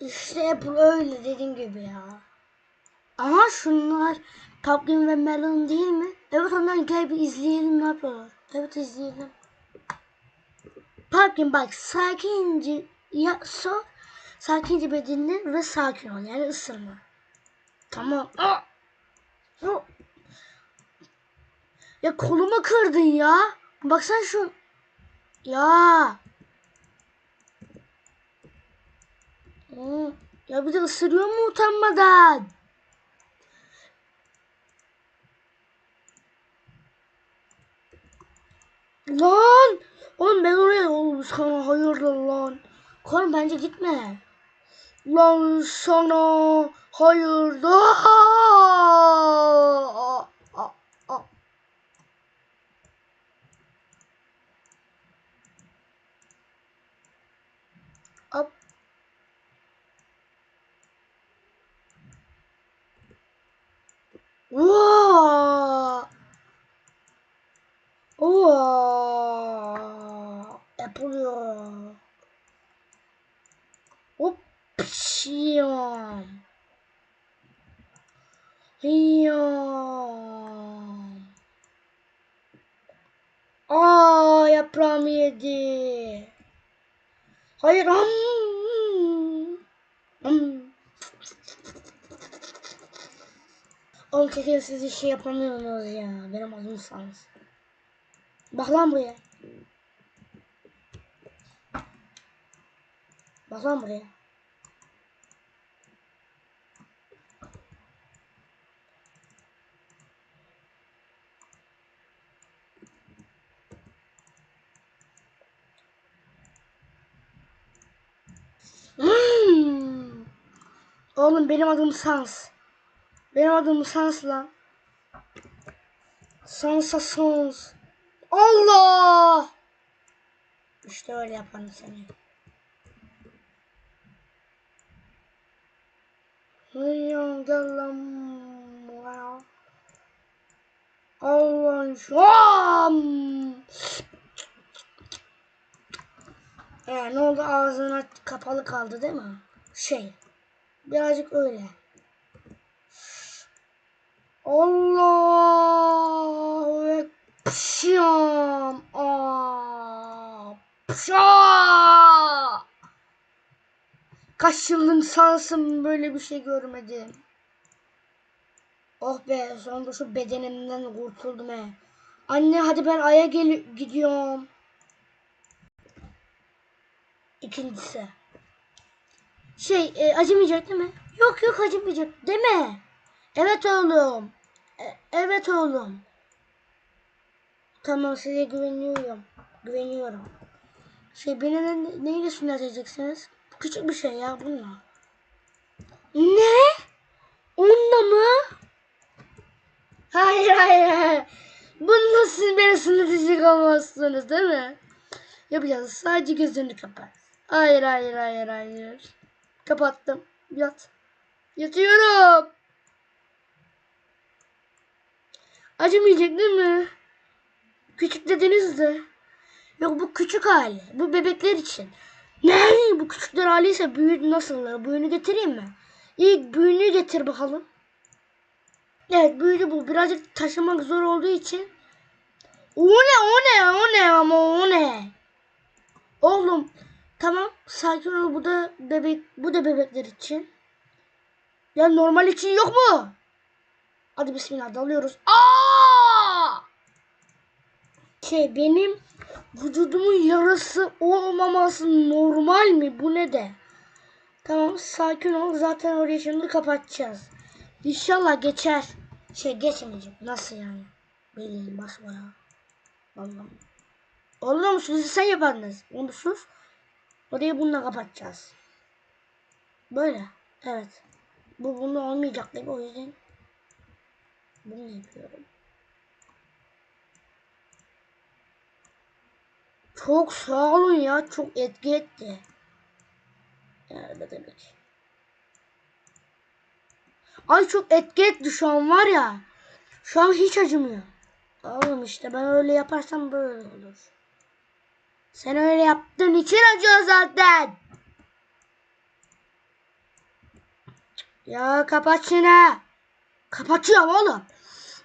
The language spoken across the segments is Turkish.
İşte hep öyle dediğim gibi ya. Ama şunlar Pumpkin ve Melon değil mi? Evet onları gel bir izleyelim ne yapıyorlar. Evet izleyelim. Pumpkin bak sakince ya so sakince bir dinle ve sakin ol yani ısırma. Tamam. Aa! Ya kolumu kırdın ya. Baksana şu. Ya. Hmm, Ya bir de ısırıyor mu utanmadan? Lan! Oğlum ben oraya oğlum sana hayırdır lan. Korn bence gitme. Lan sana hayırdır. Aa, aa, aa. Hop. Wow. Oo, yapılıyor. Hop, pişiyorum. Yiyorum. Aa, yedi. Hayır. Hmm. Hmm. Oğlum kesin siz şey yapamıyorsunuz ya. Benim adım Sans. Bak lan buraya. Bak lan buraya. Hmm. Oğlum benim adım Sans. Benim adım Sans lan. Sansa Sans. Allah! İşte öyle yaparım seni. Allah'ın şam. Ee, ne oldu ağzına kapalı kaldı değil mi? Şey. Birazcık öyle. Allah. Aa, pşa. Kaç yılın sansın böyle bir şey görmedim. Oh be sonunda şu bedenimden kurtuldum he. Anne hadi ben aya gel gidiyorum. İkincisi. Şey e, acımayacak değil mi? Yok yok acımayacak değil mi? Evet oğlum. E- evet oğlum. Tamam size güveniyorum. Güveniyorum. Şey beni ne, neyle sünneteceksiniz? Küçük bir şey ya bununla. Ne? Onunla mı? Hayır hayır hayır. Bununla siz beni sünnetecek olmazsınız değil mi? Yapacağız. Sadece gözlerini kapat. Hayır hayır hayır hayır. Kapattım. Yat. Yatıyorum. Acımayacak değil mi? Küçük dediniz de. Yok bu küçük hali. Bu bebekler için. Ne? Bu küçükler hali ise büyüğü nasıl? Büyüğünü getireyim mi? İlk büyüğünü getir bakalım. Evet büyüdü bu. Birazcık taşımak zor olduğu için. O ne o ne o ne ama o ne? Oğlum tamam sakin ol bu da bebek bu da bebekler için. Ya normal için yok mu? Hadi bismillah dalıyoruz. Aa! Şey benim vücudumun yarısı olmaması normal mi? Bu ne de? Tamam sakin ol. Zaten orayı şimdi kapatacağız. İnşallah geçer. Şey geçmeyecek. Nasıl yani? Bileyim basma ya. Vallahi. Oğlum sizi sen yapardınız. Onu sus. Orayı bununla kapatacağız. Böyle. Evet. Bu bunu olmayacak mi? O yüzden bunu yapıyorum. Çok sağ olun ya. Çok etki etti. Yani demek. Ay çok etki etti şu an var ya. Şu an hiç acımıyor. Oğlum işte ben öyle yaparsam böyle olur. Sen öyle yaptığın için acıyor zaten. Ya kapat şunu. Kapatıyorum oğlum.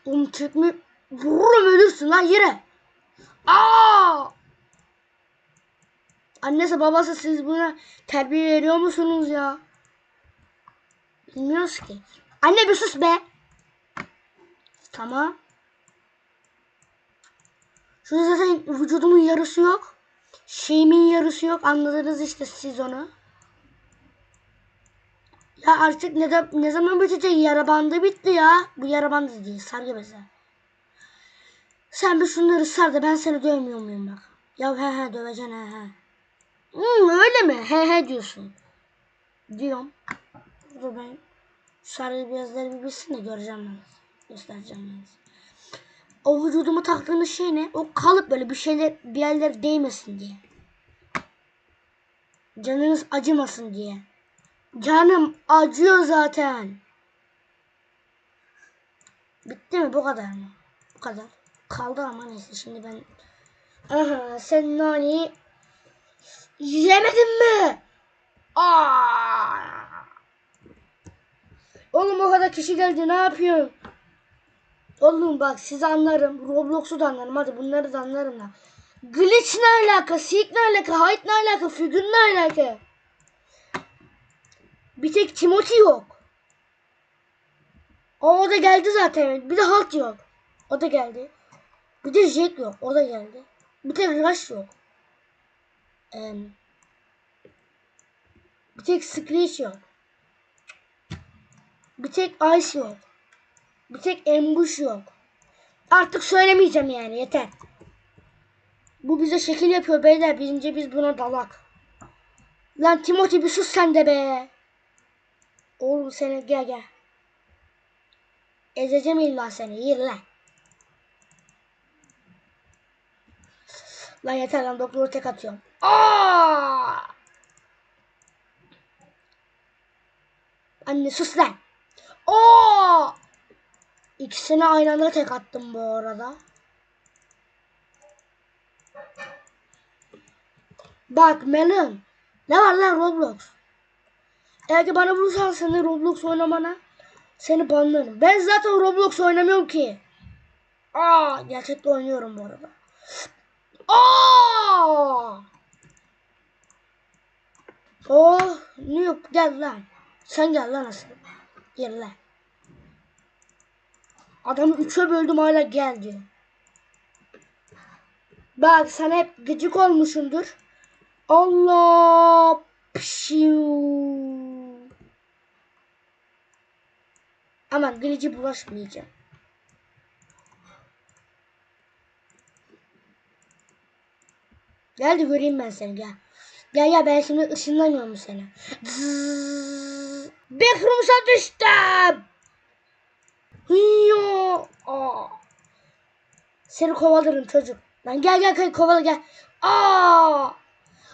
Oğlum tekme vururum ölürsün lan yere. Aa! Annesi babası siz buna terbiye veriyor musunuz ya? Bilmiyoruz ki. Anne bir sus be. Tamam. Şurada zaten vücudumun yarısı yok. Şeyimin yarısı yok. Anladınız işte siz onu. Ya artık ne, de, ne zaman bitecek? Yara bandı bitti ya. Bu yara bandı değil. Sargı bezi. Sen bir şunları sar da ben seni dövmüyor muyum bak. Ya he he döveceksin he he. Hmm, öyle mi? He he diyorsun. Diyorum. Dur ben sarı bezleri bir bilsin de göreceğim ben. Göstereceğim ben. O vücudumu taktığınız şey ne? O kalıp böyle bir şeyler bir yerler değmesin diye. Canınız acımasın diye. Canım acıyor zaten. Bitti mi? Bu kadar mı? Bu kadar. Kaldı ama neyse şimdi ben... Aha sen nani yemedin mi? Aa! Oğlum o kadar kişi geldi ne yapıyorsun? Oğlum bak sizi anlarım. Roblox'u da anlarım. Hadi bunları da anlarım da. Glitch ne alaka? Seek ne alaka? Height ne alaka? Figür ne alaka? Bir tek Timothy yok. O, o da geldi zaten. Bir de Halt yok. O da geldi. Bir de Jack yok. O da geldi. Bir tek Rush yok. Ee, bir tek Screech yok. Bir tek Ice yok. Bir tek Ambush yok. Artık söylemeyeceğim yani yeter. Bu bize şekil yapıyor beyler. Birinci biz buna dalak. Lan Timothy bir sus sen de be. Oğlum seni gel gel. Ezeceğim illa seni. Yürü lan. Lan yeter lan doktoru tek atıyorum. Aa! Anne sus lan. Oo! İkisini aynı anda tek attım bu arada. Bak Melon. Ne var lan Roblox? Eğer ki bana vurursan seni Roblox oynamana seni banlarım. Ben zaten Roblox oynamıyorum ki. Aa, gerçekten oynuyorum bu arada. Aa! Oh, Noob gel lan. Sen gel lan asıl. Gel lan. Adamı üçe böldüm hala gel diyor. Bak sen hep gıcık olmuşsundur. Allah. Pşiu. Aman gıcı bulaşmayacağım. Gel de göreyim ben seni gel. Gel gel ben şimdi ışınlamıyorum seni. Zzzz. Backrooms'a düştüm. Hıyyo. Aa. Seni kovalarım çocuk. Lan gel gel gel kovala gel. Aa.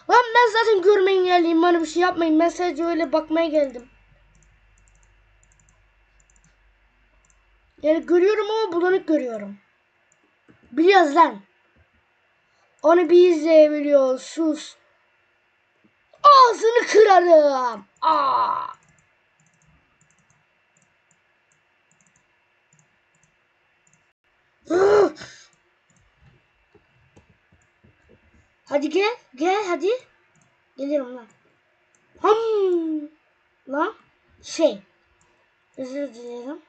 Lan ben zaten görmeyin geldim. Bana bir şey yapmayın. Ben sadece öyle bakmaya geldim. Yani görüyorum ama bulanık görüyorum. Biliyoruz lan. Onu biz de biliyoruz. Sus. Ağzını kırarım. Aa. Hadi gel. Gel hadi. Gelirim lan. Ham. Lan. Şey. Özür dilerim.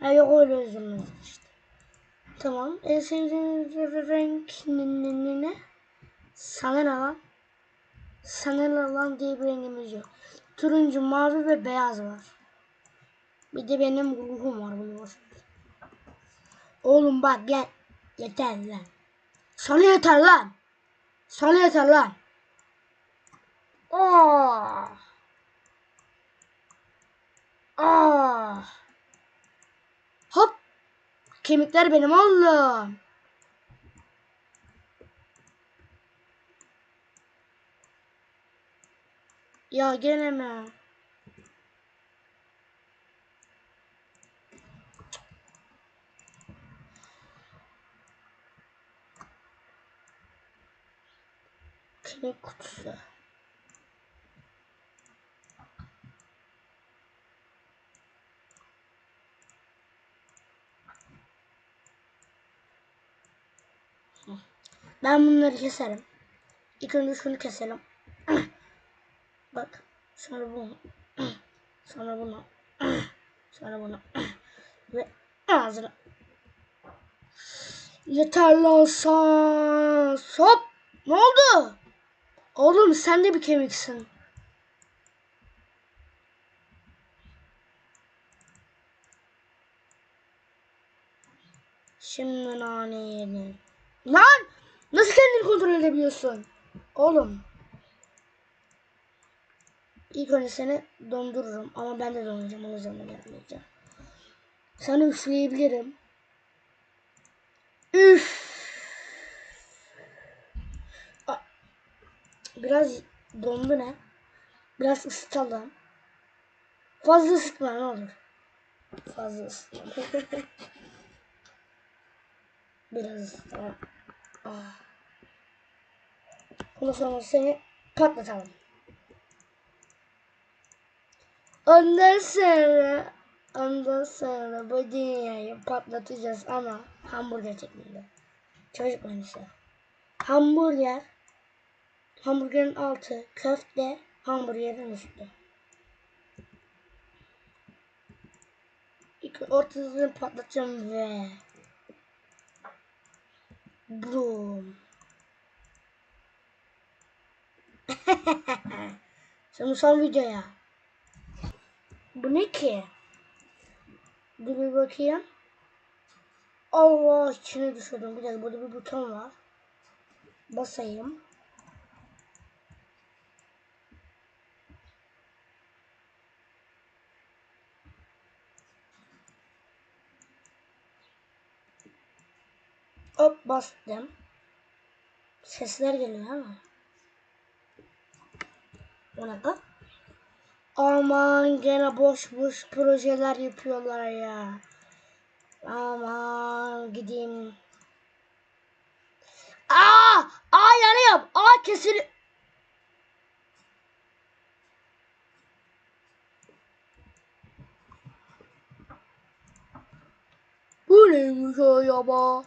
Ha yok öyle özür işte. Tamam. En sevdiğiniz renk ne, ne, ne? Sana ne lan? Sana ne lan diye bir rengimiz yok. Turuncu, mavi ve beyaz var. Bir de benim ruhum var bunu. Oğlum bak gel. Yeter lan. Sana yeter lan. Sana yeter lan. Aa. Aa. Hop. Kemikler benim oğlum. Ya gene mi? Çilek kutusu. Ben bunları keserim. İlk önce şunu keselim. Bak. Sonra bunu. Sonra bunu. Sonra bunu. Ve ağzını. Yeter lan sen. Hop. Ne oldu? Oğlum sen de bir kemiksin. Şimdi nane yedin. Lan! Nasıl kendini kontrol edebiliyorsun? Oğlum. İlk önce seni dondururum ama ben de donacağım o yüzden de yapmayacağım. Sana üfleyebilirim. Üf. Biraz dondu ne? Biraz ısıtalım. Fazla ısıtma ne olur. Fazla ısıtma. Biraz ısıtalım. Ah. Ondan sonra seni patlatalım. Ondan sonra ondan sonra bu dünyayı patlatacağız ama hamburger şeklinde. Çocuk menüsü. Hamburger hamburgerin altı köfte hamburgerin üstü. İlk ortasını patlatacağım ve Boom. Şimdi son videoya. Bu ne ki? Dur bir bakayım. Allah içine düşürdüm. Bir dakika burada bir buton var. Basayım. Hop bastım. Sesler geliyor ama. O ne bu? Aman gene boş boş projeler yapıyorlar ya. Aman gideyim. Aa! Aa yanıyorum. Aa kesil. Bu neymiş acaba?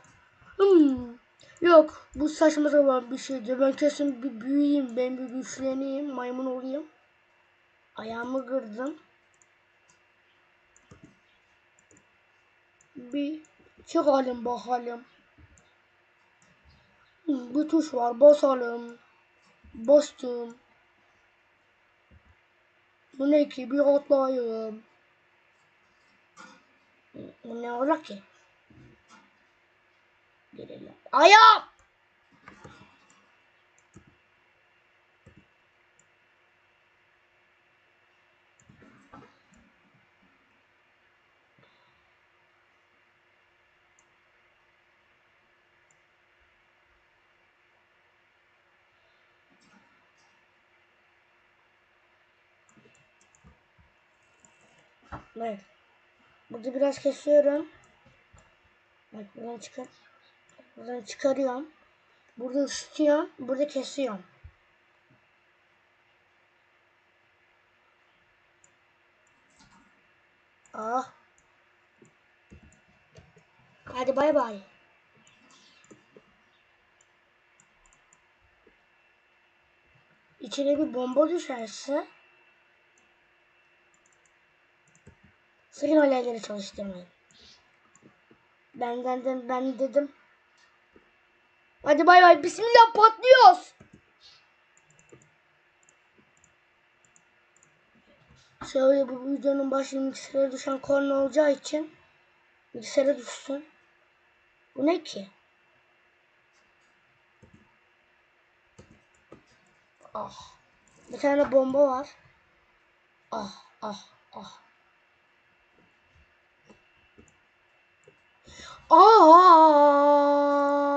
Hmm. Yok bu saçma sapan bir şeydi. Ben kesin bir büyüyeyim. Ben bir güçleneyim. Maymun olayım. Ayağımı kırdım. Bir çıkalım bakalım. Hmm, Bir tuş var basalım. Bastım. Bu ne ki bir atlayayım. Bu ne ola ki? Girelim. Ayağım! Evet. Burada biraz kesiyorum. Bak buradan çıkar. Buradan çıkarıyorum. Burada ısıtıyorum. Burada kesiyorum. Ah. Hadi bay bay. İçine bir bomba düşerse sakın alevleri çalıştırmayın. Benden de ben dedim. Hadi bay bay. Bismillah patlıyoruz. Şöyle bu videonun başı bilgisayara düşen korna olacağı için bilgisayara düşsün. Bu ne ki? Ah. Bir tane bomba var. Ah ah ah. Aa!